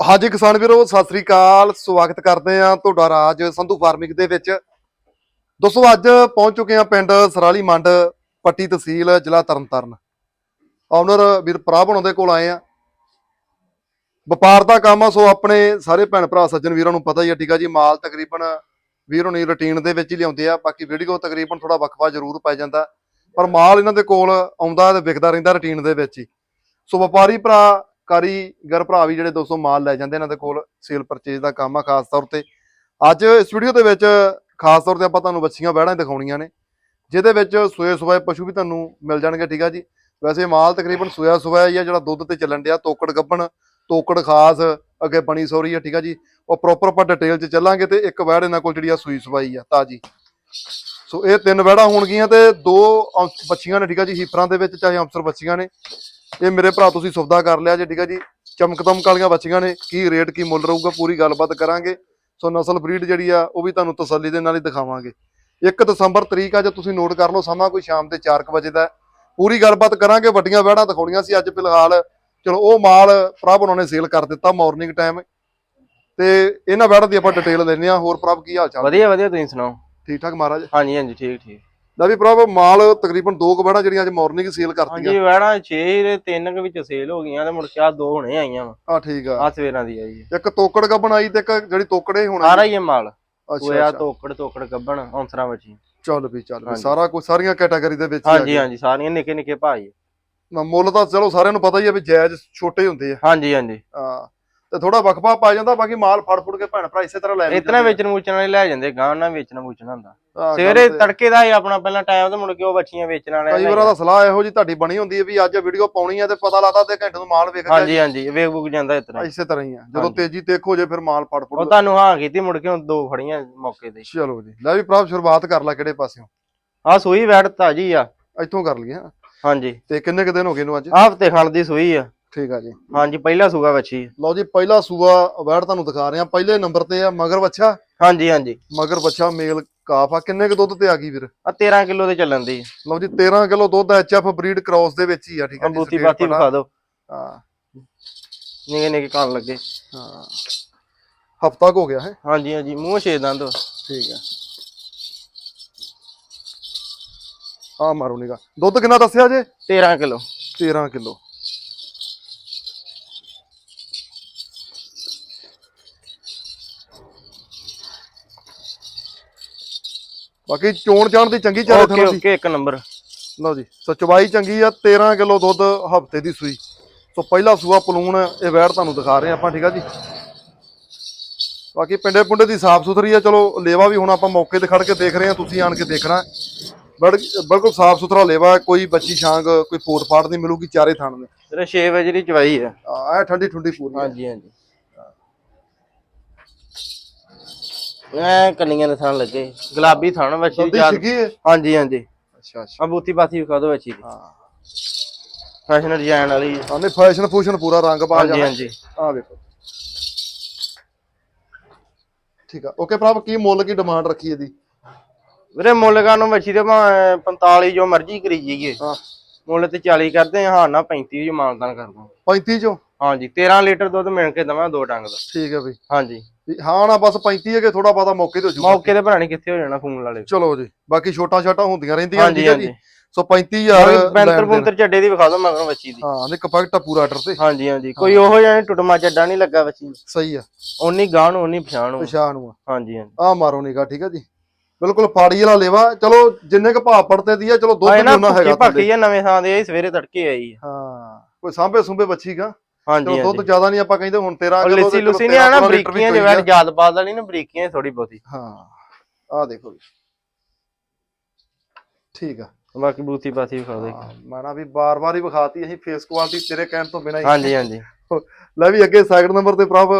ਹਾਂਜੀ ਕਿਸਾਨ ਵੀਰੋ, ਸਤਿ ਸ੍ਰੀ ਅਕਾਲ। ਸਵਾਗਤ ਕਰਦੇ ਆ ਤੁਹਾਡਾ ਰਾਜ ਸੰਧੂ ਫਾਰਮਿੰਗ ਦੇ ਵਿੱਚ। ਦੋਸਤੋ, ਅੱਜ ਪਹੁੰਚ ਚੁੱਕੇ ਆ ਪਿੰਡ ਸਰਾਲੀ ਮੰਡ ਪੱਟੀ ਤਹਿਸੀਲ, ਜ਼ਿਲ੍ਹਾ ਤਰਨਤਾਰਨ। ਓਨਰ ਵੀਰ ਪ੍ਰਾਭ ਹੋਣਾ ਦੇ ਕੋਲ ਆਏ ਆ ਵਪਾਰ ਦਾ ਕੰਮ ਆ, ਸੋ ਆਪਣੇ ਸਾਰੇ ਭੈਣ ਭਰਾ, ਸੱਜਣ ਵੀਰਾਂ ਨੂੰ ਪਤਾ ਹੀ ਆ, ਠੀਕ ਆ ਜੀ, ਮਾਲ ਤਕਰੀਬਨ ਵੀਰ ਹੋਣੀ ਰੁਟੀਨ ਦੇ ਵਿੱਚ ਹੀ ਲਿਆਉਂਦੇ ਆ, ਬਾਕੀ ਵੀਡੀਓ ਤਕਰੀਬਨ ਥੋੜਾ ਵਕਫਾ ਜ਼ਰੂਰ ਪੈ ਜਾਂਦਾ। ਪਰ ਮਾਲ ਇਹਨਾਂ ਦੇ ਕੋਲ ਆਉਂਦਾ ਤੇ ਵਿਕਦਾ ਰਹਿੰਦਾ ਰੁਟੀਨ ਦੇ ਵਿੱਚ ਹੀ। ਸੋ ਵਪਾਰੀ ਭਰਾ ਕਾਰੀਗਰ ਭਰਾ ਵੀ ਜਿਹੜੇ 200 ਮਾਲ ਲੈ ਜਾਂਦੇ ਇਹਨਾਂ ਦੇ ਕੋਲ ਸੇਲ ਪਰਚੇਜ ਦਾ ਕੰਮ ਆ ਖਾਸ ਤੌਰ ਤੇ। ਅੱਜ ਇਸ ਵੀਡੀਓ ਦੇ ਵਿੱਚ ਖਾਸ ਤੌਰ ਤੇ ਆਪਾਂ ਤੁਹਾਨੂੰ ਬੱਚੀਆਂ ਬਹਿੜਾਂ ਦਿਖਾਉਣੀਆਂ ਨੇ, ਜਿਹਦੇ ਵਿੱਚ ਸੋਏ ਸੋਏ ਪਸ਼ੂ ਵੀ ਤੁਹਾਨੂੰ ਮਿਲ ਜਾਣਗੇ, ਠੀਕ ਆ ਜੀ? ਵੈਸੇ ਮਾਲ ਤਕਰੀਬਨ ਸੋਇਆ ਸੋਇਆ ਹੀ ਆ, ਜਿਹੜਾ ਦੁੱਧ ਤੇ ਚੱਲਣ ਡਿਆ, ਤੋਕੜ ਗੱਬਣ, ਤੋਕੜ ਖਾਸ, ਅੱਗੇ ਬਣੀ ਸੋਰੀ ਆ, ਠੀਕ ਆ ਜੀ? ਉਹ ਪ੍ਰੋਪਰ ਆਪਾਂ ਡਿਟੇਲ 'ਚ ਚੱਲਾਂਗੇ ਤੇ ਇੱਕ ਵੈੜ ਇਹਨਾਂ ਕੋਲ ਜਿਹੜੀ ਆ ਸੂਈ ਸਵਾਈ ਆ, ਤਾਜੀ। ਸੋ ਇਹ ਤਿੰਨ ਵੈੜਾਂ ਹੋਣਗੀਆਂ ਤੇ ਦੋ ਅੰਸ- ਬੱਚੀਆਂ ਨੇ, ਠੀਕ ਆ ਜੀ? ਹੀਫਰਾਂ ਦੇ ਵਿੱਚ ਚਾਹੇ ਅੰਸਰ ਬੱਚੀਆਂ ਨੇ। ਇਹ ਮੇਰੇ ਭਰਾ ਤੁਸੀਂ ਸੌਦਾ ਕਰ ਲਿਆ ਜੇ ਠੀਕ ਆ ਜੀ। ਚਮਕ ਦਮਕ ਵਾਲੀਆਂ ਬੱਚੀਆਂ ਨੇ ਕੀ ਰੇਟ ਕੀ ਮੁੱਲ ਰਹੂਗਾ ਪੂਰੀ ਗੱਲਬਾਤ ਕਰਾਂਗੇ। ਸੋ ਨਸਲ ਬਰੀਡ ਜਿਹੜੀ ਆ ਉਹ ਵੀ ਤੁਹਾਨੂੰ ਤਸੱਲੀ ਦੇ ਨਾਲ ਹੀ ਦਿਖਾਵਾਂਗੇ। 1 ਦਸੰਬਰ ਤਰੀਕ ਆ ਜੇ ਤੁਸੀਂ ਨੋਟ ਕਰ ਲਓ ਸਮਾਂ ਕੋਈ ਸ਼ਾਮ ਦੇ 4 ਵਜੇ ਦਾ ਹੈ। ਪੂਰੀ ਗੱਲਬਾਤ ਕਰਾਂਗੇ ਵੱਡੀਆਂ ਵਹਿੜਾਂ ਦਿਖਾਉਣੀਆਂ ਸੀ ਅੱਜ ਫਿਲਹਾਲ। ਚਲੋ ਉਹ ਮਾਲ ਪ੍ਰਭ ਉਹਨਾਂ ਨੇ ਸੇਲ ਕਰ ਦਿੱਤਾ ਮਾਰਨਿੰਗ ਟਾਈਮ ਤੇ ਇਹਨਾਂ ਵਹਿੜਾਂ ਦੀ ਆਪਾਂ ਡਿਟੇਲ ਲੈਣੇ ਆ ਹੋਰ ਪ੍ਰਭ ਕੀ ਹਾਲ ਚਾਲ? ਵਧੀਆ ਵਧੀਆ ਤੁਸੀਂ ਸੁਣਾਓ? ਠੀਕ ਠਾਕ ਮਹਾਰਾਜ? ਹਾਂਜੀ ਹਾਂਜੀ ਠੀਕ ਠੀਕ। ਲੈ ਵੀ ਪ੍ਰਭ ਮਾਲ ਤਕਰੀਬਨ ਦੋ ਕੁ ਵਹਿੜਾਂ ਜਿਹੜੀਆਂ ਅੱਜ ਮਾਰਨਿੰਗ ਸੇਲ ਕਰਤੀਆਂ। ਹਾਂਜੀ ਵੈਣਾ 6 ਦੇ 3 ਕੁ ਵਿੱਚ ਸੇਲ ਹੋ ਗਈਆਂ ਤੇ ਮੁੜ ਕੇ ਆ ਦੋ ਹੁਣੇ ਆਈਆਂ ਵਾ। ਆ ਠੀਕ ਆ। ਆ ਸਵੇਰਾਂ ਦੀ ਆਈ ਇੱਕ ਤੋਕੜ ਗੱਬਣ ਆਈ ਤੇ ਇੱਕ ਜਿਹੜੀ ਤੋਕੜੇ ਹੋਣਾ ਸਾਰਾ ਹੀ ਮਾਲ। ਅੱਛਾ ਤੋਕੜ ਤੋਕੜ ਗੱਬਣ ਔਂਸਰਾਂ ਵਿੱਚ ਚੱਲ ਵੀ ਚੱਲ ਵੀ। ਸਾਰਾ ਕੁਝ ਸਾਰੀਆਂ ਕੈਟਾਗਰੀ ਦੇ ਵਿੱਚ ਹਾਂਜੀ ਹਾਂਜੀ ਸਾਰੀਆਂ ਨਿੱਕੇ ਨਿੱਕੇ ਭਾਈ। ਮੁੱਲ ਤਾਂ ਚਲੋ ਸਾਰਿਆਂ ਨੂੰ ਪਤਾ ਹੀ ਆ ਵੀ ਜਾਇਜ਼ ਛੋਟੇ ਹੁੰਦੇ ਆ। ਹਾਂਜੀ ਹਾਂਜੀ। ਹਾਂ। ਤੇ ਥੋੜਾ ਵਕਫਾ ਪਾ ਜਾਂਦਾ ਬਾਕੀ ਮਾਲ ਫੜ ਫੁੜ ਕੇ ਭੈਣ ਭਰਾ ਇਸੇ ਤਰ੍ਹਾਂ ਲੈ ਇਤਨਾ ਵੇਚਣ ਮੂਚਣ ਵਾਲੇ ਲੈ ਜਾਂਦੇ ਗਾਂ ਨਾਲ ਵੇਚਣਾ ਮੂਚਣਾ ਹੁੰਦਾ। ਸਵੇਰੇ ਤੜਕੇ ਦਾ ਹੀ ਆਪਣਾ ਪਹਿਲਾਂ ਟਾਈਮ ਤੇ ਮੁੜ ਕੇ ਉਹ ਬੱਚੀਆਂ ਵੇਚਣ ਵਾਲੇ ਕਈ ਵਾਰਾਂ ਦਾ ਸਲਾਹ ਇਹੋ ਜੀ ਤੁਹਾਡੀ ਬਣੀ ਹੁੰਦੀ ਹੈ ਵੀ ਅੱਜ ਵੀਡੀਓ ਪਾਉਣੀ ਹੈ ਤੇ ਪਤਾ ਲੱਗਦਾ ਤੇ ਘੰਟੇ ਨੂੰ ਮਾਲ ਵਿਕ ਗਿਆ ਹਾਂਜੀ ਹਾਂਜੀ ਵੇਖ ਬੁਕ ਜਾਂਦਾ ਇਤਨਾ ਇਸੇ ਤਰ੍ਹਾਂ ਹੀ ਆ। ਜਦੋਂ। ਤੇਜ਼ੀ ਹੋ ਜੇ ਫਿਰ ਮਾਲ ਫੜ ਉਹ ਫੁੜ ਤੁਹਾਨੂੰ ਹਾਂ ਕੀਤੀ ਮੁੜ ਕੇ ਦੋ ਫੜੀਆਂ ਮੌਕੇ ਤੇ। ਚਲੋ ਜੀ। ਲੈ ਵੀ ਪ੍ਰਾਪ ਸ਼ੁਰੂਆਤ ਕਰ ਲੈ ਕਿਹੜੇ ਪਾਸਿਓਂ। ਆ ਸੂਈ ਵੈੜ ਤਾਜੀ ਆ। ਇੱਥੋਂ ਕਰ ਲਈਏ। ਹਾਂਜੀ। ਤੇ ਕਿੰਨੇ ਕੁ ਦਿਨ ਹੋ ਗਏ ਨੂੰ ਅੱਜ? ਆ ਹਫ਼ਤੇ ਖਣ ਦੀ ਸੂਈ ਆ। ਠੀਕ ਆ ਜੀ। ਹਾਂਜੀ ਪਹਿਲਾ ਸੂਗਾ ਵੱਛੀ। ਲਓ ਜੀ ਪਹਿਲਾ ਸੂਆ ਵੈੜ ਤੁਹਾਨੂੰ ਦਿਖਾ ਰਹੇ ਆ ਪਹਿਲੇ ਨੰਬਰ ਤੇ ਆ ਮਗਰ ਬੱਚਾ ਹਾਂਜੀ ਹਾਂਜੀ। ਮਗਰ ਬੱਚਾ ਮੇਲ ਕਾਫ ਆ। ਕਿੰਨੇ ਕੁ ਦੁੱਧ ਤੇ ਆ ਗਈ ਵੀਰ? ਆ 13 ਕਿਲੋ ਦੇ ਚੱਲਣ ਦੀ। ਲਓ ਜੀ 13 ਕਿਲੋ ਦੁੱਧ ਐਚਐਫ ਬਰੀਡ ਕ੍ਰਾਸ ਦੇ ਵਿੱਚ ਹੀ ਆ ਠੀਕ ਆ ਜੀ ਬੂਤੀ ਬਾਤੀ। ਵਿਖਾ ਦਿਓ। ਹਾਂ। ਨਿਗੇ ਨਿਗੇ ਕੰਨ ਲੱਗੇ। ਹਾਂ। ਹਫਤਾ ਕੁ ਹੋ ਗਿਆ ਹੈ। ਹਾਂਜੀ ਹਾਂਜੀ ਮੂੰਹ ਛੇ ਦੰਦ ਠੀਕ ਹੈ ਆ ਮਾਰੋ ਨਿਗਾ ਦੁੱਧ ਕਿੰਨਾ ਦੱਸਿਆ ਜੇ? 13 ਕਿਲੋ। 13 ਕਿਲੋ। ਬਾਕੀ ਚੋਣ ਚਾਣ ਦੀ ਚੰਗੀ ਚਾਰੇ ਓਕੇ ਸੀ। ਓਕੇ ਇੱਕ ਨੰਬਰ। ਲਓ ਜੀ ਸੋ ਚਵਾਈ ਚੰਗੀ ਆ 13 ਕਿਲੋ ਦੁੱਧ ਹਫ਼ਤੇ ਦੀ ਸੂਈ। ਸੋ ਪਹਿਲਾ ਸੂਆ ਪਲੂਣ ਇਹ ਵੈੜ ਤੁਹਾਨੂੰ ਦਿਖਾ ਰਹੇ ਆਪਾਂ ਠੀਕ ਆ ਜੀ? ਬਾਕੀ ਪਿੰਡੇ ਪੁੰਡੇ ਦੀ ਸਾਫ਼ ਸੁਥਰੀ ਆ ਚਲੋ ਲੇਵਾ ਵੀ ਹੁਣ ਆਪਾਂ ਮੌਕੇ ਤੇ ਖੜ ਕੇ ਦੇਖ ਰਹੇ ਆ ਤੁਸੀਂ ਆਣ ਕੇ ਦੇਖਣਾ। ਬਿਲਕੁਲ ਸਾਫ਼ ਸੁਥਰਾ ਲੇਵਾ ਕੋਈ ਬੱਚੀ ਛਾਂਗ ਕੋਈ ਫੋਟ ਫਾੜ ਨਹੀਂ ਮਿਲੂਗੀ ਚਾਰੇ ਥਣ ਨੇ ਤੇਰੇ 6 ਵਜੇ ਦੀ ਚਵਾਈ ਆ। ਆ ਠੰਡੀ ਠੁੰਡੀ ਪੂਰੀ। ਹਾਂਜੀ ਹਾਂਜੀ। ਐ ਕੰਨੀਆਂ ਦੇ ਥਣ ਲੱਗੇ। ਗੁਲਾਬੀ ਥਣ ਦੀ ਹੈ? ਹਾਂਜੀ ਹਾਂਜੀ। ਅੱਛਾ ਅੱਛਾ। ਆ ਬੂਤੀ ਬਾਤੀ ਵਿਖਾ ਦੀ। ਹਾਂ। ਫੈਸ਼ਨ ਡਿਜ਼ਾਈਨ ਵਾਲੀ। ਆਨੇ ਫੈਸ਼ਨ ਫੂਸ਼ਨ ਪੂਰਾ ਰੰਗ ਪਾ ਹਾਂਜੀ ਜਾ ਹਾਂਜੀ। ਆ ਵੇਖੋ। ਠੀਕ ਆ। ਓਕੇ ਭਰਾ ਕੀ ਮੁੱਲ ਕੀ ਡਿਮਾਂਡ ਰੱਖੀ ਇਹਦੀ? ਵੀਰੇ ਮੁੱਲ ਕਾਨੂੰ ਵੱਛੀ ਦੇ ਭਾਵੇਂ 45 ਜੋ ਮਰਜ਼ੀ ਕਰੀ ਜਾਈਏ। ਹਾਂ। ਮੁੱਲ ਤੇ 40 ਕਰਦੇ ਹਾਂ ਨਾ 35 ਜੋ ਮਾਨਦਾਨ ਕਰਦਾ 35 ਚੋਂ? ਹਾਂਜੀ 13 ਲੀਟਰ ਦੁੱਧ ਮਿਲ ਕੇ ਦਵਾਂ ਦੋ ਟੰਗ ਦਾ। ਠੀਕ ਹੈ ਬਈ। ਹਾਂਜੀ। ਹਾਂ ਨਾ ਬਸ 35 ਹੈ ਕਿ ਥੋੜਾ ਬਹੁਤਾ ਮੌਕੇ ਤੇ ਹੋ ਜੂਗਾ। ਮੌਕੇ ਤੇ ਭਰਾਣੀ ਕਿੱਥੇ ਹੋ ਜਾਣਾ ਫੋਨ ਵਾਲੇ। ਚਲੋ ਜੀ ਬਾਕੀ ਛੋਟਾ ਛੋਟਾ ਹੁੰਦੀਆਂ ਰਹਿੰਦੀਆਂ ਠੀਕ ਹੈ ਜੀ। ਸੋ 35000 ਬੈਂਤਰ। ਬੁੰਤਰ ਚੱਡੇ ਦੀ ਵਿਖਾ ਦਿਓ ਮਗਰ ਵੱਛੀ ਦੀ। ਹਾਂ ਨੇ ਕਪੈਕਟ ਪੂਰਾ ਆਰਡਰ ਤੇ। ਹਾਂਜੀ ਹਾਂਜੀ। ਕੋਈ ਉਹੋ ਜਿਹਾ ਟੁੱਟਮਾ ਚੱਡਾ ਨਹੀਂ ਲੱਗਾ ਨੂੰ। ਸਹੀ ਆ। ਓਨੀ ਨੂੰ ਓਨੀ ਪਛਾਣ ਪਛਾਣ ਨੂੰ ਹਾਂਜੀ ਹਾਂਜੀ। ਆ ਮਾਰੋ ਨਿਗਾ ਠੀਕ ਹੈ ਜੀ। ਬਿਲਕੁਲ ਫਾੜੀ ਵਾਲਾ ਲੇਵਾ। ਚਲੋ ਜਿੰਨੇ ਕ ਭਾਅ ਪੜਤੇ ਦੀ ਆ ਚਲੋ ਦੁੱਧ ਆਏ ਵੀ ਨਾ ਉਹਨਾਂ ਹੈਗਾ ਆ ਨਵੇਂ ਥਾਂ ਦੇ ਸਵੇਰੇ ਤੜਕੇ ਆਈ ਆ। ਹਾਂ ਕੋਈ ਸਾਂਭੇ ਸੁੰਭੇ ਬੱਚੀ ਗਾ। ਹਾਂਜੀ ਦੁੱਧ ਜ਼ਿਆਦਾ ਨਹੀਂ ਆਪਾਂ ਕਹਿੰਦੇ ਹੁਣ 13 ਉਹ ਕਿਲੋ ਲੱਸੀ ਲੁਸੀ ਨਹੀਂ ਆਣਾ ਬਰੀਕੀਆਂ ਜਿਵੇਂ ਯਾਦ ਬਾਦ ਵਾਲੀ ਨਾ ਬਰੀਕੀਆਂ ਥੋੜੀ ਬਹੁਤੀ। ਹਾਂ ਆ ਦੇਖੋ ਠੀਕ ਆ। ਬਾਕੀ ਬੂਤੀ ਬਾਤੀ ਵਿਖਾ ਦਿਓ ਹਾਂ, ਮੈਂ ਨਾ ਵੀ ਬਾਰ-ਬਾਰ ਹੀ ਵਿਖਾਤੀ ਅਸੀਂ ਫੇਸ ਕੁਆਲਿਟੀ ਤੇਰੇ ਕਹਿਣ ਤੋਂ ਬਿਨਾਂ ਹੀ। ਹਾਂਜੀ ਹਾਂਜੀ। ਲੈ ਵੀ ਅੱਗੇ ਸੈਕਿੰਡ ਨੰਬਰ ਤੇ ਪ੍ਰਭ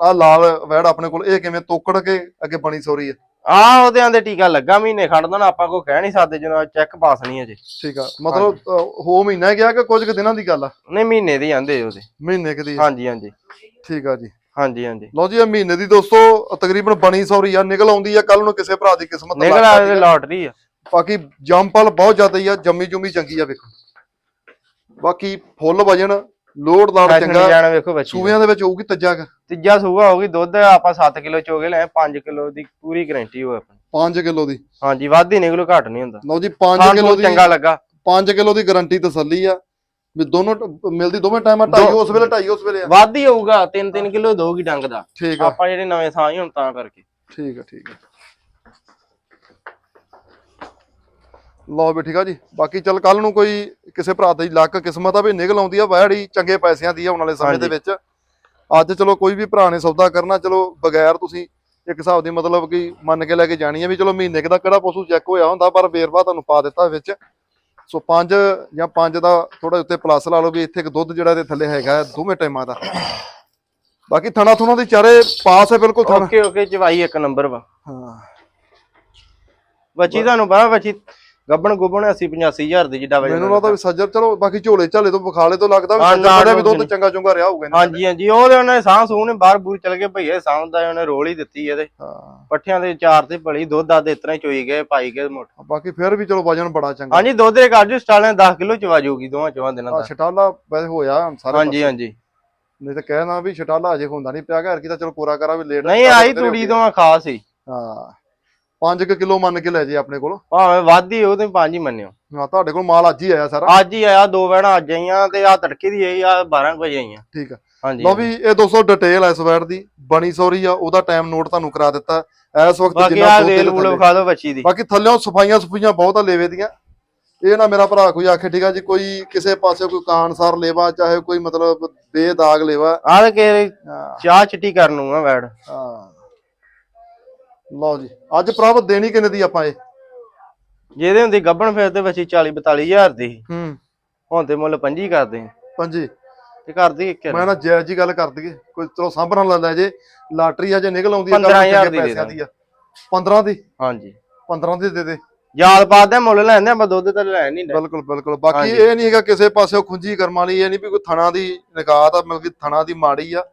ਆ ਲਾਲ ਵੈੜ ਆਪਣੇ ਕੋਲ ਇਹ ਕਿਵੇਂ ਤੋਕੜ ਕੇ ਅੱਗੇ ਬਣੀ ਸੋਰੀ ਹੈ ਆ ਉਹਦਿਆਂ ਦੇ ਟੀਕਾ ਲੱਗਾ ਮਹੀਨੇ ਖੜ ਦੇਣਾ ਆਪਾਂ ਕੋ ਕਹਿ ਨਹੀਂ ਸਕਦੇ ਜਦੋਂ ਚੈੱਕ ਪਾਸ ਨਹੀਂ ਅਜੇ। ਠੀਕ ਆ ਮਤਲਬ ਅ, ਹੋ ਮਹੀਨਾ ਗਿਆ ਕਿ ਕੁਝ ਕੁ ਦਿਨਾਂ ਦੀ ਗੱਲ ਆ? ਨਹੀਂ ਮਹੀਨੇ ਦੀ ਆਂਦੇ ਉਹਦੇ। ਮਹੀਨੇ ਕੁ ਦੀ। ਹਾਂਜੀ ਹਾਂਜੀ। ਠੀਕ ਆ ਜੀ। ਹਾਂਜੀ ਹਾਂਜੀ। ਲਓ ਜੀ ਇਹ ਮਹੀਨੇ ਦੀ ਦੋਸਤੋ ਤਕਰੀਬਨ ਬਣੀ ਸੌਰੀ ਆ ਨਿਕਲ ਆਉਂਦੀ ਆ ਕੱਲ ਨੂੰ ਕਿਸੇ ਭਰਾ ਦੀ ਕਿਸਮਤ ਲੱਗ ਨਿਕਲ ਸਕਦੀ ਆਵੇ ਆ। ਲਾਟਰੀ ਆ। ਬਾਕੀ ਜੰਪਲ ਬਹੁਤ ਜ਼ਿਆਦਾ ਹੀ ਆ ਜੰਮੀ ਜੁਮੀ ਚੰਗੀ ਆ ਵੇਖੋ। ਬਾਕੀ ਫੁੱਲ ਵਜਨ ਲੋਡ ਲਾੜ ਫੈਸ਼ਨ ਚੰਗਾ। ਡਿਜ਼ਾਈਨ ਵੇਖੋ ਬੱਚੀ ਦਾ। ਸੂਬਿਆਂ ਦੇ ਵਿੱਚ ਹੋਊਗੀ ਤੱਜਾ ਕੁ। ਤੀਜਾ ਸੂਗਾ ਹੋਗੀ ਦੁੱਧ ਆਪਾਂ 7 ਕਿਲੋ ਚੋਗੇ ਲੈ 5 ਕਿਲੋ ਦੀ ਪੂਰੀ ਗਾਰੰਟੀ ਹੋ ਆਪਣੀ। 5 ਕਿਲੋ ਦੀ? ਹਾਂਜੀ ਵੱਧ ਹੀ ਨਿਕਲੂ ਘੱਟ ਨਹੀਂ ਹੁੰਦਾ। ਲਓ ਜੀ 5 ਸਾਨੂੰ ਕਿਲੋ ਦੀ ਚੰਗਾ ਲੱਗਾ। 5 ਕਿਲੋ ਦੀ ਗਾਰੰਟੀ ਤਸੱਲੀ ਆ। ਵੀ ਦੋਨੋਂ ਮਿਲਦੀ ਦੋਵੇਂ ਟਾਈਮਾਂ ਦੋ- ਉਸ ਵੇਲੇ ਢਾਈ ਉਸ ਵੇਲੇ ਆ। ਵੱਧ ਹੀ ਹੋਊਗਾ 3-3 ਕਿਲੋ ਦੋਗੀ ਡੰਗ ਦਾ। ਠੀਕ ਆ। ਆਪਾਂ ਜਿਹੜੇ ਨਵੇਂ ਥਾਂ ਹੀ ਹੁਣ ਤਾਂ ਕਰਕੇ। ਠੀਕ ਆ ਠੀਕ ਆ। ਲਓ ਵੀ ਠੀਕ ਆ ਜੀ। ਬਾਕੀ ਚੱਲ ਕੱਲ ਨੂੰ ਕੋਈ ਕਿਸੇ ਭਰਾ ਦੀ ਲੱਕ ਕਿਸਮਤ ਆ ਵੀ ਨਿਕਲ ਆਉਂਦੀ ਆ ਵਹਿੜੀ ਚੰਗੇ ਪੈਸਿਆਂ ਦੀ ਆ ਆਉਣ ਵਾਲੇ ਸਮੇਂ ਦੇ। ਵਿੱਚ। ਅੱਜ ਚਲੋ ਕੋਈ ਵੀ ਭਰਾ ਨੇ ਸੌਦਾ ਕਰਨਾ ਚਲੋ ਬਗੈਰ ਤੁਸੀਂ ਇੱਕ ਹਿਸਾਬ ਦੀ ਮਤਲਬ ਕਿ ਮੰਨ ਕੇ ਲੈ ਕੇ ਜਾਣੀ ਆ ਵੀ ਚਲੋ ਮਹੀਨੇ ਦਾ ਕਿਹੜਾ ਪਸ਼ੂ ਚੈੱਕ ਹੋਇਆ ਹੁੰਦਾ ਪਰ ਵੇਰਵਾ ਤੁਹਾਨੂੰ ਪਾ ਦਿੱਤਾ ਵਿੱਚ। ਸੋ 5 ਜਾਂ 5 ਦਾ ਥੋੜਾ ਉੱਤੇ ਪਲੱਸ ਲਾ ਲਓ ਵੀ ਇੱਥੇ ਇੱਕ ਦੁੱਧ ਜਿਹੜਾ ਇਹਦੇ ਥੱਲੇ ਹੈਗਾ ਹੈ ਦੋਵੇਂ ਟਾਈਮਾਂ ਦਾ। ਬਾਕੀ ਥਣਾ ਥੁਣਾ ਦੀ ਚਾਰੇ ਪਾਸ ਹੈ ਬਿਲਕੁਲ ਥਣਾ। ਓਕੇ ਓਕੇ ਚਵਾਈ ਇੱਕ ਨੰਬਰ ਵਾ। ਹਾਂ। ਬੱਚੀ ਤੁਹਾਨੂੰ ਪਤਾ ਬੱਚੀ ਗੱਬਣ ਗੁੱਬਣ 80 85 ਹਜ਼ਾਰ ਦੀ ਜਿੱਡਾ ਵਜਨ ਮੈਨੂੰ ਲੱਗਦਾ ਵੀ ਸੱਜਰ ਚਲੋ ਬਾਕੀ ਝੋਲੇ ਝਾਲੇ ਤੋਂ ਬਖਾਲੇ ਤੋਂ ਲੱਗਦਾ ਵੀ ਸੱਜਰ ਵੀ ਦੁੱਧ। ਚੰਗਾ ਚੁੰਗਾ ਰਿਹਾ ਹੋਊਗਾ ਹਾਂਜੀ ਹਾਂਜੀ ਉਹਦੇ ਉਹਨੇ ਸਾਹ ਸੂਹ ਨੇ ਬਾਹਰ ਬੂਰ ਚਲ ਗਏ ਭਈਏ ਸਾਹ ਦਾ ਉਹਨੇ ਰੋਲ ਹੀ ਦਿੱਤੀ ਇਹਦੇ। ਹਾਂ। ਪੱਠਿਆਂ ਦੇ ਚਾਰ ਤੇ ਭਲੀ ਦੁੱਧ ਆ ਦੇ ਇਤਨਾ ਚੋਈ ਗਏ ਪਾਈ ਗਏ ਮੁੱਠ। ਬਾਕੀ ਫਿਰ ਵੀ ਚਲੋ ਵਜਨ ਬੜਾ ਚੰਗਾ। ਹਾਂਜੀ ਦੁੱਧ ਦੇ ਕਾਰਜ ਸਟਾਲਾਂ 10 ਕਿਲੋ ਚਵਾ ਜਾਊਗੀ ਦੋਵਾਂ ਚੋਹਾਂ ਦਿਨਾਂ ਦਾ। ਛਟਾਲਾ ਵੈਸੇ ਹੋਇਆ ਸਾਰੇ ਹਾਂਜੀ। ਹਾਂਜੀ। ਨਹੀਂ ਤਾਂ ਕਹਿਣਾ ਵੀ ਛਟਾਲਾ ਅਜੇ ਹੁੰਦਾ ਨਹੀਂ ਪਿਆ ਘਰ ਕੀ ਤਾਂ ਚਲੋ ਪੂਰਾ ਕਰਾ ਵੀ ਲੇਟ ਨਹੀਂ ਆਈ ਤੂੜੀ ਤੋਂ ਖਾਸ ਹੀ। ਹਾਂ। 5 ਕਿਲੋ ਮੰਨ ਕੇ ਲੈ ਜੇ ਆਪਣੇ ਕੋਲ। ਭਾਵੇਂ ਵੱਧ ਹੀ ਉਹ ਤੇ ਪੰਜ ਹੀ ਮੰਨਿਓ। ਹਾਂ ਤੁਹਾਡੇ ਕੋਲ ਮਾਲ ਅੱਜ ਹੀ ਆਇਆ ਸਾਰਾ। ਅੱਜ ਹੀ ਆਇਆ ਦੋ ਵੈਣਾ ਅੱਜ ਆਈਆਂ ਤੇ ਆ ਤੜਕੇ ਦੀ ਆਈ ਆ 12 ਵਜੇ ਆਈਆਂ। ਠੀਕ ਆ। ਹਾਂਜੀ ਲਓ ਵੀ ਇਹ 200 ਡਿਟੇਲ ਇਸ ਵੈਟ ਦੀ। ਬਣੀ ਸੋਰੀ ਆ ਉਹਦਾ ਟਾਈਮ ਨੋਟ ਤੁਹਾਨੂੰ ਕਰਾ ਦਿੱਤਾ। ਇਸ ਵਕਤ ਜਿੰਨਾ ਆ ਥੱਲੇ। ਵਿਖਾ ਦਿਓ ਬੱਚੀ ਦੀ। ਬਾਕੀ ਥੱਲਿਓਂ ਸਫਾਈਆਂ ਸਫੂਈਆਂ ਬਹੁਤ ਆ ਲੇਵੇ ਦੀਆਂ। ਇਹ ਨਾ ਮੇਰਾ ਭਰਾ ਕੋਈ ਆਖੇ ਠੀਕ ਆ ਜੀ ਕੋਈ ਕਿਸੇ ਪਾਸੇ ਕੋਈ ਕਾਨਸਾਰ ਲੇਵਾ ਚਾਹੇ ਕੋਈ ਮਤਲਬ ਬੇਦਾਗ ਲੇਵਾ। ਆਹ ਕੇ ਚਾਹ ਚਿੱਟੀ ਆ ਵੈੜ। ਹਾਂ। ਲਓ ਜੀ ਅੱਜ ਪ੍ਰਭ ਦੇਣੀ ਕਿੰਨੇ ਦੀ ਆਪਾਂ ਇਹ? ਜਿਹਦੇ ਹੁੰਦੀ ਗੱਬਣ ਫਿਰ ਤੇ ਬੱਚੀ 40 42 ਹਜ਼ਾਰ ਦੀ। ਸੀ। ਹੂੰ। ਹੁਣ ਤੇ ਮੁੱਲ 25 ਕਰਦੇ ਆ। ਪੰਜੀ। ਤੇ ਕਰਦੀ ਇੱਕ ਮੈਂ ਨਾ ਜਾਇਜ਼ ਜੀ ਗੱਲ ਕਰ ਦਈਏ ਕੋਈ ਚਲੋ ਸਾਂਭਣ ਲਾ ਲੈ ਜੇ ਲਾਟਰੀ ਆ ਜੇ ਨਿਕਲ ਆਉਂਦੀ ਆ ਕੱਲ੍ਹ ਨੂੰ 15,000 ਚੰਗੇ ਦੀ ਦੇ ਪੈਸਿਆਂ ਦੀ ਆ। 15 ਦੀ? ਹਾਂਜੀ। 15 ਦੀ ਦੇ ਦੇ। ਯਾਦ ਪਾਦੇ ਮੁੱਲ ਲੈਂਦੇ ਆਪਾਂ ਦੁੱਧ ਤਾਂ ਲੈਣ ਨਹੀਂ ਬਿਲਕੁਲ ਬਿਲਕੁਲ। ਬਾਕੀ। ਇਹ ਨਹੀਂ ਹੈਗਾ ਕਿਸੇ ਪਾਸਿਓਂ ਖੁੰਜੀ ਕਰਮ ਵਾਲੀ ਇਹ ਨਹੀਂ ਵੀ ਕੋਈ ਥਣਾ ਦੀ ਨਿਗਾਹ ਆ ਮਤਲਬ ਕਿ ਥਣਾ ਦੀ ਮਾੜੀ ਆ।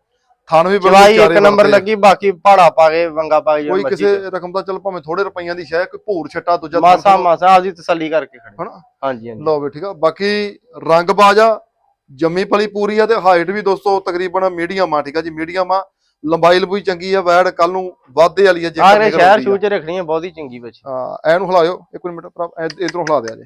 ਥਣ ਵੀ ਬੜੇ ਚਵਾਈ ਇੱਕ ਨੰਬਰ ਆ। ਲੱਗੀ ਬਾਕੀ ਪਹਾੜਾ ਪਾ ਕੇ ਵੰਗਾ ਪਾ ਕੇ ਕੋਈ ਕਿਸੇ ਰਕਮ ਦਾ ਚੱਲ ਭਾਵੇਂ ਥੋੜੇ ਰੁਪਈਆਂ ਦੀ ਕੋਈ ਭੂਰ ਛੱਟਾ ਦੂਜਾ ਮਾਸਾ ਮਾਸਾ ਆਪਦੀ ਤਸੱਲੀ ਕਰਕੇ ਖੜੇ। ਹਨਾ? ਹਾਂਜੀ ਹਾਂਜੀ। ਲਓ ਵੀ ਠੀਕ ਆ। ਬਾਕੀ ਰੰਗ ਬਾਜਾ ਜੰਮੀ ਪਲੀ ਪੂਰੀ ਆ ਤੇ ਹਾਈਟ ਵੀ ਦੋਸਤੋ ਤਕਰੀਬਨ ਮੀਡੀਅਮ ਆ ਠੀਕ ਆ ਜੀ ਮੀਡੀਅਮ ਆ। ਲੰਬਾਈ ਲੰਬੂਈ ਚੰਗੀ ਆ ਵੈੜ ਕੱਲ ਨੂੰ ਵਾਧੇ ਵਾਲੀ ਆ ਆਹ ਨਿਕਲ ਸ਼ਹਿਰ ਆਉਂਦੀ ਆ। ਸ਼ੂ ਚ ਰੱਖਣੀ ਹੈ ਬਹੁਤੀ ਚੰਗੀ ਬੱਚੀ। ਹਾਂ ਐਨੂੰ ਹਿਲਾਇਓ ਇੱਕ ਮਿੰਟ ਭਰਾ ਇਧਰੋਂ ਹਿਲਾ ਦਿਆ ਜੇ।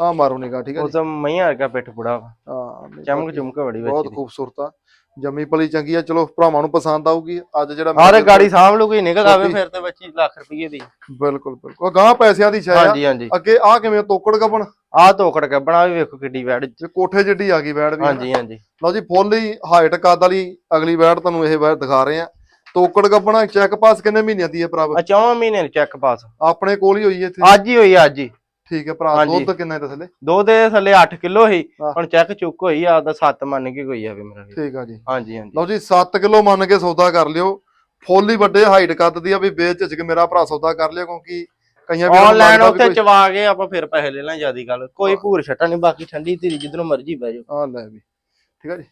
ਆ ਮਾਰੋ ਨਿਗਾ ਠੀਕ ਆ ਉਹ ਜੀ ਤਾਂ ਮਈਆਂ ਵਰਗਾ ਪਿੱਠ ਵਾ। ਹਾਂ ਚਮਕ ਚੁਮਕ ਬੜੀ ਬਹੁਤ ਬੱਚੀ ਖੂਬਸੂਰਤ ਆ। ਜੰਮੀ ਪਲੀ ਚੰਗੀ ਆ ਚਲੋ ਭਰਾਵਾਂ ਨੂੰ ਪਸੰਦ ਆਊਗੀ। ਅੱਜ ਜਿਹੜਾ ਆਰੇ ਗਾੜੀ ਸਾਂਭ ਲੂ ਕੋਈ ਨਿਕਲ ਆਵੇ ਫਿਰ ਤੇ ਬੱਚੀ ਲੱਖ ਰੁਪਏ ਦੀ। ਬਿਲਕੁਲ ਬਿਲਕੁਲ। ਗਾਂ ਪੈਸਿਆਂ ਦੀ ਸ਼ਾਇ ਆ ਹਾਂਜੀ ਹਾਂਜੀ। ਅੱਗੇ ਆ ਕਿਵੇਂ ਤੋਕੜ ਗੱਬਣ? ਆਹ ਧੋਕੜ ਕੱਢਣਾ ਵੀ ਵੇਖੋ ਕਿੱਡੀ ਵੈੜ ਜੇ। ਕੋਠੇ ਜਿੱਡੀ ਆ ਗਈ ਵੈੜ ਵੀ। ਹਾਂਜੀ ਹਾਂਜੀ। ਲਓ ਜੀ ਫੁੱਲ ਹੀ ਹਾਈਟ ਕੱਦ ਵਾਲੀ ਅਗਲੀ ਵੈੜ ਤੁਹਾਨੂੰ ਇਹ ਵੈੜ ਦਿਖਾ ਰਹੇ ਆ। ਤੋਕੜ ਗੱਬਣਾ ਚੈੱਕ ਪਾਸ ਕਿੰਨੇ ਮਹੀਨਿਆਂ ਦੀ ਹੈ ਭਰਾ ਆ ਚੌਵਾਂ ਮਹੀਨੇ ਨੂੰ ਚੈੱਕ ਪਾਸ ਆਪਣੇ ਕੋਲ ਹੀ ਹੋਈ ਇੱਥੇ? ਅੱਜ ਹੀ ਹੋਈ ਅੱਜ ਹੀ। ਠੀਕ ਹੈ ਭਰਾ ਹਾਂਜੀ। ਦੁੱਧ ਕਿੰਨਾ ਹੈ ਥੱਲੇ ਦੋ ਦੇ ਥੱਲੇ 8 ਕਿਲੋ ਸੀ ਹਾਂ। ਹੁਣ ਚੈੱਕ ਚੁੱਕ ਹੋਈ ਆ ਦਾ 7 ਮੰਨ ਕੇ ਕੋਈ ਆਵੇ ਮੇਰਾ ਵੀਰ। ਠੀਕ ਆ ਜੀ। ਹਾਂਜੀ ਹਾਂਜੀ। ਲਓ ਜੀ 7 ਕਿਲੋ ਮੰਨ ਕੇ ਸੌਦਾ ਕਰ ਲਿਓ। ਫੁੱਲ ਹੀ ਵੱਡੇ ਹਾਈਟ ਕੱਦ ਦੀ ਆ ਵੀ ਵੇਚ ਝਿਜਕ ਮੇਰਾ ਭਰਾ ਸੌਦਾ ਕਰ ਲਿਓ ਕਿਉਂਕਿ ਕਈਆਂ ਵੀਰਾਂ ਨੂੰ ਆਨਲਾਈਨ ਲੱਗਦਾ ਵੀ ਉੱਥੇ ਕੋਈ- ਚਵਾ ਕੇ ਆਪਾਂ ਫਿਰ ਪੈਸੇ ਲੈ ਲਾਂ ਜਿਆਦੀ ਗੱਲ। ਕੋਈ ਭੂਰ ਛੱਟਾ ਨਹੀਂ ਬਾਕੀ ਠੰਡੀ ਧੀਰੀ ਜਿੱਧਰੋਂ ਮਰਜ਼ੀ ਬਹਿ ਜਾਓ। ਆ ਲੈ ਵੀ। ਠੀਕ ਆ ਜੀ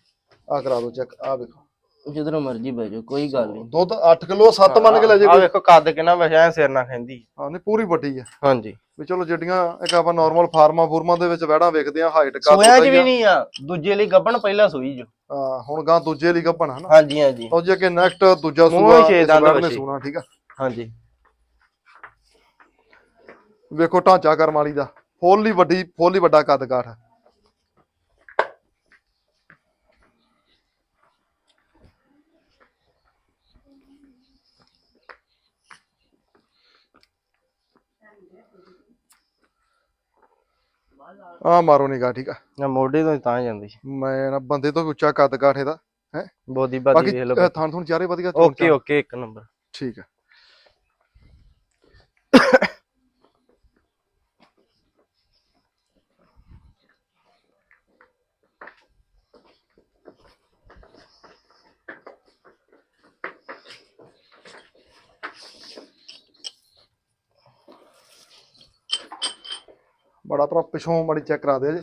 ਆ ਕਰਾ ਦਿਓ ਚੈੱਕ ਆ ਵੇਖੋ। ਜਿੱਧਰੋਂ ਮਰਜ਼ੀ ਬਹਿ ਜਾਓ ਕੋਈ ਗੱਲ ਨਹੀਂ। ਦੁੱਧ 8 ਕਿਲੋ 7 ਮੰਨ ਕੇ ਲੈ ਜੇ ਆ ਕੋਈ। ਵੇਖੋ ਕੱਦ ਕਿੰਨਾ ਵਜਾ ਸਿਰ ਨਾ ਖੈਂਦੀ। ਹਾਂ ਨਹੀਂ ਪੂਰੀ ਵੱਡੀ ਆ। ਹਾਂਜੀ। ਵੀ ਚਲੋ ਜਿਹੜੀਆਂ ਇੱਕ ਆਪਾਂ ਨਾਰਮਲ ਫਾਰਮਾਂ ਫੂਰਮਾਂ ਦੇ ਵਿੱਚ ਵੈੜਾਂ ਵੇਖਦੇ ਆ ਹਾਈਟ ਕੱਦ ਸੋਇਆ ਚ ਵੀ। ਨਹੀਂ ਆ ਦੂਜੇ ਲਈ ਗੱਬਣ ਪਹਿਲਾਂ ਸੂਈ ਜੋ। ਹਾਂ, ਹੁਣ ਗਾਂ ਦੂਜੇ ਲਈ ਗੱਭਣ ਹਨਾ। ਹਾਂਜੀ ਹਾਂਜੀ। ਲਓ ਜੀ ਅੱਗੇ ਨੈਕਸਟ ਦੂਜਾ ਮੂੰਹ ਸੂਆ ਛੇ ਇਸ ਦੰਦ ਵੈੜ ਨੇ ਵੱਛੇ। ਸੂਣਾ ਠੀਕ ਆ। ਹਾਂਜੀ। ਵੇਖੋ ਢਾਂਚਾ ਕਰਮ ਵਾਲੀ ਦਾ। ਫੁੱਲ ਹੀ ਵੱਡੀ ਫੁੱਲ ਹੀ ਵੱਡਾ ਕੱਦ ਕਾਠ ਆ। ਆ ਮਾਰੋ ਨਿਗਾ ਠੀਕ ਆ। ਨਾ ਮੋਢੇ ਤੋਂ ਹੀ ਤਾਂ ਜਾਂਦੀ। ਮੈਂ ਨਾ ਬੰਦੇ ਤੋਂ ਵੀ ਉੱਚਾ ਕੱਦ ਕਾਠ ਹੈ? ਬੋਦੀ ਬਾਕੀ ਬਾਦੀ ਵੇਖ ਲਓ। ਥਣ ਥਣ ਚਾਰੇ ਵਧੀਆ ਓਕੇ ਓਕੇ ਇੱਕ ਨੰਬਰ। ਠੀਕ ਹੈ ਮਾੜਾ ਭਰਾ ਪਿਛੋਂ ਮਾੜੀ ਚੈੱਕ ਕਰਾ ਦੇ ਜੇ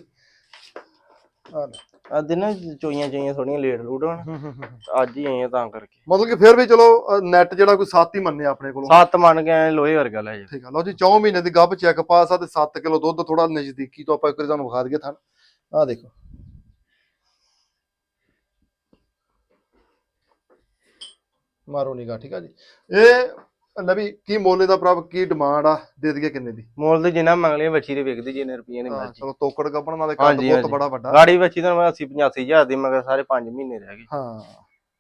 ਆ ਲੈ। ਚੋਈਆਂ ਚੋਈਆਂ ਥੋੜੀਆਂ ਲੇਟ ਲੂਟ ਹਣ। ਅੱਜ ਹੀ ਆਈਆਂ ਤਾਂ ਕਰਕੇ। ਮਤਲਬ ਕਿ ਫਿਰ ਵੀ ਚਲੋ ਨੈਟ ਜਿਹੜਾ ਕੋਈ ਸੱਤ ਹੀ ਮੰਨਿਆ ਆਪਣੇ ਕੋਲੋਂ। ਸੱਤ ਮੰਨ ਕੇ ਐਂ ਲੋਹੇ ਵਰਗਾ ਲੈ ਜਾ ਠੀਕ ਆ ਲਓ ਜੀ 4 ਮਹੀਨੇ ਦੀ ਗੱਭ ਚੈੱਕ ਪਾਸ ਆ ਤੇ 7 ਕਿਲੋ ਦੁੱਧ ਥੋੜਾ ਨਜ਼ਦੀਕੀ ਤੋਂ ਆਪਾਂ ਇੱਕ ਵਾਰੀ ਤੁਹਾਨੂੰ ਵਿਖਾ ਦਈਏ ਥਣ ਆ ਦੇਖੋ। ਮਾਰੋ ਨਿਗਾ ਠੀਕ ਆ ਜੀ। ਇਹ ਲਵੀ ਕੀ ਮੋਲੇ ਦਾ ਪ੍ਰਭ ਕੀ ਡਿਮਾਂਡ ਆ? ਦੇ ਦਈਏ ਕਿੰਨੇ ਦੀ? ਮੁੱਲ ਤੇ ਜਿੰਨਾ ਮੰਗ ਲਿਆ ਬੱਚੀ ਦੇ ਵਿਕਦੀ ਜਿੰਨੇ ਰੁਪਈਏ ਦੀ ਹਾਂ, ਮਰਜ਼ੀ। ਚਲੋ ਤੋਕੜ ਗੱਪਣ ਨਾਲੇ ਕੱਦ ਹਾਂਜੀ, ਬਹੁਤ ਹਾਂਜੀ। ਬੜਾ ਵੱਡਾ। ਗਾੜੀ ਬੱਚੀ ਤਾਂ ਮੈਂ 80 85 ਹਜ਼ਾਰ ਦੀ ਮਗਰ ਸਾਰੇ 5 ਮਹੀਨੇ ਰਹਿ ਗਏ। ਹਾਂ।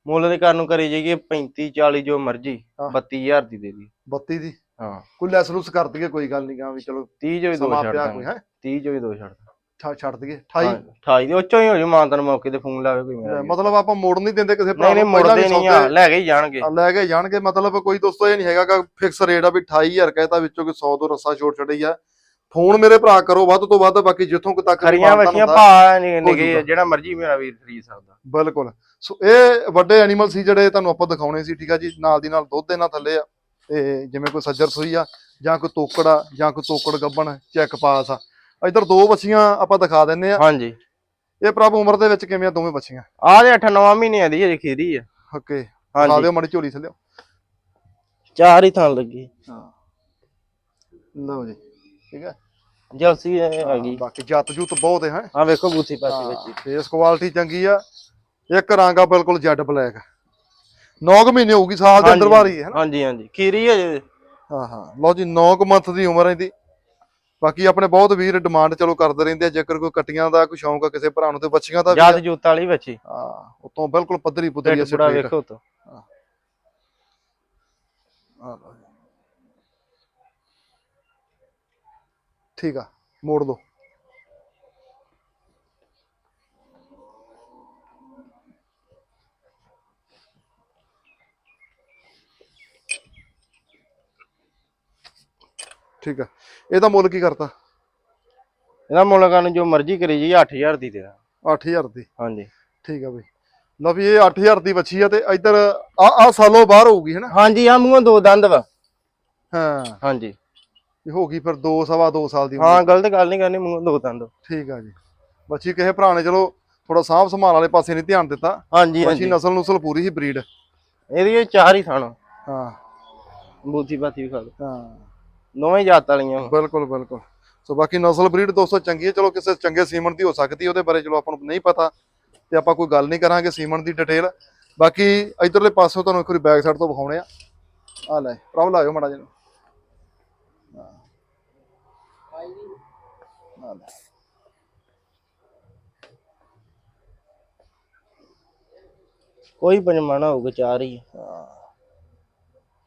ਮੁੱਲ ਦੇ ਘਰ ਨੂੰ ਕਰੀ ਜਾਈਏ 35 40 ਜੋ ਮਰਜ਼ੀ ਹਾਂ। 32000 ਦੀ ਦੇ ਦੀ 32 ਦੀ? ਹਾਂ। ਕੋਈ ਲੈਸ ਲੂਸ ਕਰ ਦਈਏ ਕੋਈ ਗੱਲ ਨਹੀਂ ਗਾ ਵੀ ਚਲੋ 30 ਜੋ ਹੀ ਦੋ ਸਮਾਂ ਛੱਡ ਪਿਆ ਕੋਈ ਦਾਂਗੇ ਹੈ? 30 ਜੋ ਹੀ ਦੋ ਛੱਡ ਦਾਂਗੇ। ਛੱਡ ਦਈਏ 28 28 ਦੇ ਉੱਚੋਂ ਹੀ ਹੋ ਜੂ ਮਾਨਤਨ ਮੌਕੇ ਤੇ ਫੋਨ ਲਾਵੇ ਕੋਈ ਮੇਰਾ ਵੀਰ। ਮਤਲਬ ਆਪਾਂ ਮੋੜ ਨਹੀਂ ਦਿੰਦੇ ਕਿਸੇ ਭਰਾ ਨਹੀਂ ਨਹੀਂ ਨੂੰ, ਪਹਿਲਾਂ ਮੁੜਦੇ ਵੀ ਨਹੀਂ ਆ ਸੌਦੇ- ਲੈ ਕੇ ਹੀ ਜਾਣਗੇ। ਲੈ ਕੇ ਜਾਣਗੇ ਮਤਲਬ ਕੋਈ ਦੋਸਤੋ ਇਹ ਨਹੀਂ ਹੈਗਾ ਕਿ ਫਿਕਸ ਰੇਟ ਆ ਵੀ 28000 ਕਹਿਤਾ ਵਿੱਚੋਂ ਕੋਈ 100 ਤੋਂ ਰੱਸਾ ਛੋਟ ਛੜੀ ਆ। ਫੋਨ ਮੇਰੇ ਭਰਾ ਕਰੋ ਵੱਧ ਤੋਂ ਵੱਧ ਬਾਕੀ ਜਿੱਥੋਂ ਕੁ ਤੱਕ ਖਰੀਆਂ ਬੱਚੀਆਂ ਹੁੰਦਾ, ਭਾ ਜਾਊਗਾ। ਜਿਹੜਾ ਮਰਜ਼ੀ ਮੇਰਾ ਵੀਰ ਖਰੀਦ ਸਕਦਾ। ਬਿਲਕੁਲ। ਸੋ ਇਹ ਵੱਡੇ ਐਨੀਮਲ ਸੀ ਜਿਹੜੇ ਤੁਹਾਨੂੰ ਆਪਾਂ ਦਿਖਾਉਣੇ ਸੀ ਠੀਕ ਆ ਜੀ? ਨਾਲ ਦੀ ਨਾਲ ਦੁੱਧ ਦੇ ਨਾਲ ਥੱਲੇ ਆ। ਤੇ ਜਿਵੇਂ ਕੋਈ ਸੱਜਰ ਸੂਈ ਆ ਜਾਂ ਕੋਈ ਤੋਕੜ ਆ ਜਾਂ ਕੋਈ ਤੋਕੜ ਗੱਬਣ ਚੈੱਕ ਪਾਸ ਆ। ਇਧਰ ਦੋ ਬੱਚੀਆਂ ਆਪਾਂ ਦਿਖਾ ਦਿੰਨੇ ਆ। ਹਾਂਜੀ। ਇਹ ਪ੍ਰਭ ਉਮਰ ਦੇ ਵਿੱਚ ਕਿਵੇਂ ਆ ਦੋਵੇਂ ਬੱਚੀਆਂ? ਆਹ ਦੇ 8-9 ਮਹੀਨਿਆਂ ਦੀ ਅਜੇ ਖੀਰੀ ਆ। ਓਕੇ ਹਾਂਜੀ। ਦਿਓ ਮੜੀ ਝੋਲੀ ਥੱਲੇ। ਚਾਰ ਹੀ ਥਾਂ ਲੱਗੀ। ਹਾਂ। ਲਓ ਜੀ ਠੀਕ ਹੈ ਜਲਸੀ ਆ ਗਈ। ਬਾਕੀ ਜੱਤ ਜੁੱਤ ਬਹੁਤ ਹੈ ਆ ਵੇਖੋ ਬੂਥੀ ਪਾਸੀ ਬੱਚੀ ਫੇਸ ਕੁਆਲਿਟੀ ਚੰਗੀ ਆ। ਇੱਕ ਰੰਗ ਆ ਬਿਲਕੁਲ ਜੈਡ ਬਲੈਕ। 9 ਮਹੀਨੇ ਹੋਊਗੀ ਸਾਲ ਦੇ ਅੰਦਰ ਹਾਂਜੀ, ਵਾਰੀ ਹੈ ਹਾਂਜੀ ਹਾਂਜੀ। ਖੀਰੀ ਅਜੇ ਹਾਂ ਹਾਂ। ਲਓ ਜੀ 9 ਮੰਥ ਦੀ ਉਮਰ ਹੈ ਇਹਦੀ। ਬਾਕੀ ਆਪਣੇ ਬਹੁਤ ਵੀਰ ਡਿਮਾਂਡ ਚਲੋ ਕਰਦੇ ਰਹਿੰਦੇ ਆ ਜੇਕਰ ਕੋਈ ਕਟੀਆਂ ਦਾ ਕੋਈ ਸ਼ੌਂਕ ਆ ਕਿਸੇ ਭਰਾ ਨੂੰ ਤੇ ਬੱਚੀਆਂ ਦਾ ਜਦ ਜੂਤ ਵਾਲੀ ਬੱਚੀ। ਹਾਂ ਉਤੋਂ ਬਿਲਕੁਲ ਪੱਧਰੀ ਪੁੱਧਰੀ ਅਸੀਂ ਬੁੜਾ ਵੇਖੋ ਤੋ ਠੀਕ ਆ ਮੋੜ ਦੋ ਠੀਕ ਆ। ਇਹਦਾ ਮੁੱਲ ਕੀ ਕਰਤਾ? ਇਹਦਾ ਮੁੱਲ ਕਰਨ ਜੋ ਮਰਜ਼ੀ ਕਰੀ ਜੀ 8000 ਦੀ ਦੇ ਦਾਂ। 8000 ਦੀ। ਹਾਂਜੀ। ਠੀਕ ਆ ਬਈ। ਲਓ ਵੀ ਇਹ 8000 ਦੀ ਬੱਚੀ ਆ ਤੇ ਇੱਧਰ ਆ ਆ ਸਾਲੋਂ ਬਾਹਰ ਹੋਊਗੀ ਹੈਨਾ? ਹਾਂਜੀ ਆ ਮੂੰਹੋਂ ਦੋ ਦੰਦ ਵਾ। ਹਾਂ। ਹਾਂਜੀ। ਇਹ ਹੋ ਗਈ ਫਿਰ 2 ਸਵਾ 2 ਸਾਲ ਦੀ ਹਾਂ ਗਲਤ ਗੱਲ ਨਹੀਂ ਕਰਨੀ ਮੂੰਹੋਂ ਦੋ ਦੰਦ। ਠੀਕ ਆ ਜੀ। ਬੱਚੀ ਕਿਸੇ ਭਰਾ ਨੇ ਚਲੋ ਥੋੜਾ ਸਾਂਭ ਸੰਭਾਲ ਵਾਲੇ ਪਾਸੇ ਨਹੀਂ ਧਿਆਨ ਦਿੱਤਾ। ਹਾਂਜੀ ਬੱਚੀ ਨਸਲ ਨੁਸਲ ਪੂਰੀ ਹੀ ਬਰੀਡ। ਇਹਦੀ ਇਹ ਚਾਰ ਹੀ ਥਾਣਾ ਹਾਂ। ਬੂਥੀ ਬਾਤੀ ਵੀ ਖਾ ਹਾਂ। ਦੋਵੇਂ ਜਾਤ ਵਾਲੀਆਂ। ਬਿਲਕੁਲ ਬਿਲਕੁਲ। ਸੋ ਬਾਕੀ ਨਸਲ ਬਰੀਡ ਦੋਸਤੋ ਚੰਗੀ ਹੈ। ਚਲੋ ਕਿਸੇ ਚੰਗੇ ਸੀਮਨ ਦੀ ਹੋ ਸਕਦੀ ਉਹਦੇ ਬਾਰੇ ਚਲੋ ਆਪਾਂ ਨੂੰ ਨਹੀਂ ਪਤਾ ਤੇ ਆਪਾਂ ਕੋਈ ਗੱਲ ਨਹੀਂ ਕਰਾਂਗੇ ਸੀਮਨ ਦੀ ਡਿਟੇਲ ਬਾਕੀ ਇਧਰਲੇ ਪਾਸੋਂ ਤੁਹਾਨੂੰ ਇੱਕ ਵਾਰੀ ਬੈਕ ਸਾਈਡ ਤੋਂ ਵਿਖਾਉਣੇ ਆ। ਆ ਲੈ ਪ੍ਰਭ ਲਾਇਓ ਮੜਾ ਜੀ ਕੋਈ ਪੰਜਮਾਨਾ ਹੋਊਗਾ ਚਾਰ ਹੀ।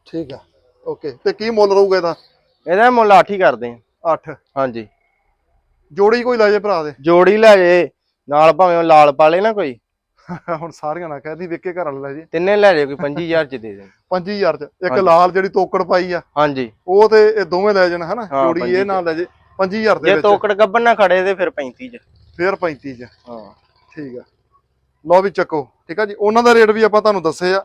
ਠੀਕ ਆ। ਓਕੇ ਤੇ ਕੀ ਮੁੱਲ ਰਹੂਗਾ ਇਹਦਾ? ਇਹਦਾ ਮੁੱਲ 8 ਹੀ ਕਰਦੇ ਆ। 8 ਹਾਂਜੀ। ਜੋੜੀ ਕੋਈ ਲੈ ਜੇ ਭਰਾ ਦੇ। ਜੋੜੀ ਲੈ ਜੇ ਨਾਲ ਭਾਵੇਂ ਉਹ ਲਾਲ ਪਾਲੇ ਨਾ ਕੋਈ। ਹੁਣ ਸਾਰੀਆਂ ਨਾ ਕਹਿਦੀ ਵੇਕੇ ਘਰ ਵਾਲੇ ਲੈ ਜੇ। ਤਿੰਨੇ ਲੈ ਜੇ ਕੋਈ 25000 ਚ ਦੇ ਦੇ 25000 ਚ। ਇੱਕ। ਲਾਲ ਜਿਹੜੀ ਤੋਕੜ ਪਾਈ ਆ ਹਾਂਜੀ। ਉਹ ਤੇ ਇਹ ਦੋਵੇਂ ਲੈ ਜਾਣ ਹਨਾ। ਜੋੜੀ ਇਹ 25 ਨਾਲ ਲੈ ਜੇ 25000 ਦੇ ਜੇ ਵਿੱਚ। ਤੋਕੜ ਗੱਬਨ ਨਾ ਖੜੇ ਤੇ ਫਿਰ 35 ਚ। ਫੇਰ 35 ਚ। ਹਾਂ। ਠੀਕ ਆ। ਲਓ ਵੀ ਚੱਕੋ। ਠੀਕ ਆ ਜੀ। ਉਹਨਾਂ ਦਾ ਰੇਟ ਵੀ ਆਪਾਂ ਤੁਹਾਨੂੰ ਦੱਸੇ ਆ।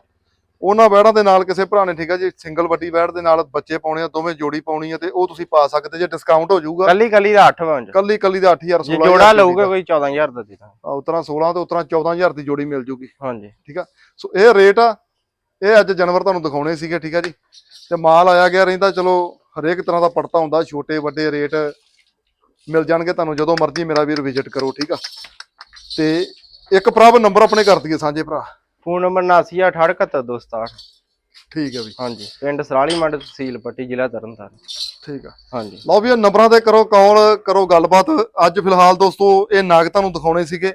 ਉਹਨਾਂ ਬੈੜਾਂ ਦੇ ਨਾਲ ਕਿਸੇ ਭਰਾ ਨੇ ਠੀਕ ਆ ਜੀ ਸਿੰਗਲ ਵੱਡੀ ਬੈੜ ਦੇ ਨਾਲ ਬੱਚੇ ਪਾਉਣੇ ਆ ਦੋਵੇਂ ਜੋੜੀ ਪਾਉਣੀ ਆ ਤੇ ਉਹ ਤੁਸੀਂ ਪਾ ਸਕਦੇ ਜੇ ਡਿਸਕਾਊਂਟ ਹੋ ਜਾਊਗਾ। ਕੱਲੀ ਕੱਲੀ ਦਾ 8 ਵੰਜ ਕੱਲੀ ਕੱਲੀ ਦਾ 8000 ਜੇ 16000 ਜੋੜਾ ਲਊਗਾ ਕੋਈ 14000 ਦਾ ਦੇ ਦਾਂ ਉਤਰਾ 16 ਤੇ ਉਤਰਾ 14000 ਦੀ ਜੋੜੀ ਮਿਲ ਜੂਗੀ। ਹਾਂਜੀ। ਠੀਕ ਆ? ਸੋ ਇਹ ਰੇਟ ਆ ਇਹ ਅੱਜ ਜਾਨਵਰ ਤੁਹਾਨੂੰ ਦਿਖਾਉਣੇ ਸੀਗੇ ਠੀਕ ਆ ਜੀ। ਤੇ ਮਾਲ ਆਇਆ ਗਿਆ ਰਹਿੰਦਾ ਚਲੋ ਹਰੇਕ ਤਰ੍ਹਾਂ ਦਾ ਪੜਤਾ ਹੁੰਦਾ ਛੋਟੇ ਵੱਡੇ ਰੇਟ ਮਿਲ ਜਾਣਗੇ ਤੁਹਾਨੂੰ ਜਦੋਂ ਮਰਜ਼ੀ ਮੇਰਾ ਵੀਰ ਵਿਜ਼ਿਟ ਕਰੋ ਠੀਕ ਆ। ਤੇ ਇੱਕ ਪ੍ਰਭ ਨੰਬਰ ਆਪਣੇ ਕਰ ਦਈਏ ਸਾਂਝੇ ਭਰਾ। ਫੋਨ ਨੰਬਰ 7968277267 ਠੀਕ ਆ ਵੀ। ਹਾਂਜੀ। ਪਿੰਡ ਸਰਾਲੀ ਮੰਡ ਤਹਿਸੀਲ ਪੱਟੀ ਜ਼ਿਲ੍ਹਾ ਤਰਨਤਾਰਨ। ਠੀਕ ਆ। ਹਾਂਜੀ। ਲਓ ਵੀ ਇਹ ਨੰਬਰਾਂ ਤੇ ਕਰੋ ਕਾਲ ਕਰੋ ਗੱਲਬਾਤ। ਅੱਜ ਫਿਲਹਾਲ ਦੋਸਤੋ ਇਹ ਨਾਗ ਤੁਹਾਨੂੰ ਦਿਖਾਉਣੇ ਸੀਗੇ।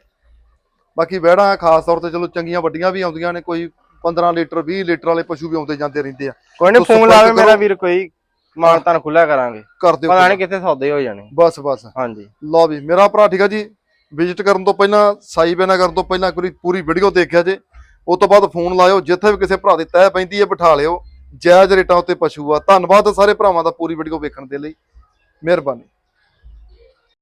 ਬਾਕੀ ਵਹਿੜਾਂ ਖਾਸ ਤੌਰ ਤੇ ਚਲੋ ਚੰਗੀਆਂ ਵੱਡੀਆਂ ਵੀ ਆਉਂਦੀਆਂ ਨੇ ਕੋਈ 15 ਲੀਟਰ 20 ਲੀਟਰ ਵਾਲੇ ਪਸ਼ੂ ਵੀ ਆਉਂਦੇ ਜਾਂਦੇ ਰਹਿੰਦੇ ਆ। ਕੋਈ ਨਹੀਂ ਤੁਸੀਂ ਫੋਨ ਲਾਵੇ ਮੇਰਾ। ਵੀਰ ਕੋਈ ਮਾਨ ਤਾਂ ਖੁੱਲਾ ਕਰਾਂਗੇ। ਕਰ ਦਿਓ ਪਤਾ ਨਹੀਂ ਕਿੱਥੇ ਸੌਦੇ ਹੋ ਜਾਣੇ। ਬਸ ਬਸ। ਹਾਂਜੀ। ਲਓ ਵੀ ਮੇਰਾ ਭਰਾ ਠੀਕ ਆ ਜੀ। ਵਿਜ਼ਿਟ ਕਰਨ ਤੋਂ ਪਹਿਲਾਂ ਸਾਈ ਬੈਨਾ ਕਰਨ ਤੋਂ ਪਹਿਲਾਂ ਵਾਰੀ ਪੂਰੀ ਵੀਡੀਓ ਦੇਖਿਆ ਜੇ। ਉਸ ਤੋਂ ਬਾਅਦ ਫੋਨ ਲਾਇਓ, ਜਿੱਥੇ ਵੀ ਕਿਸੇ ਭਰਾ ਦੀ ਤਹਿ ਪੈਂਦੀ ਹੈ, ਬਿਠਾ ਲਿਓ। ਜਾਇਜ਼ ਰੇਟਾਂ ਉੱਤੇ ਪਸ਼ੂ ਆ। ਧੰਨਵਾਦ ਸਾਰੇ ਭਰਾਵਾਂ ਦਾ ਪੂਰੀ ਵੀਡੀਓ ਵੇਖਣ ਦੇ ਲਈ। ਮਿਹਰਬਾਨੀ।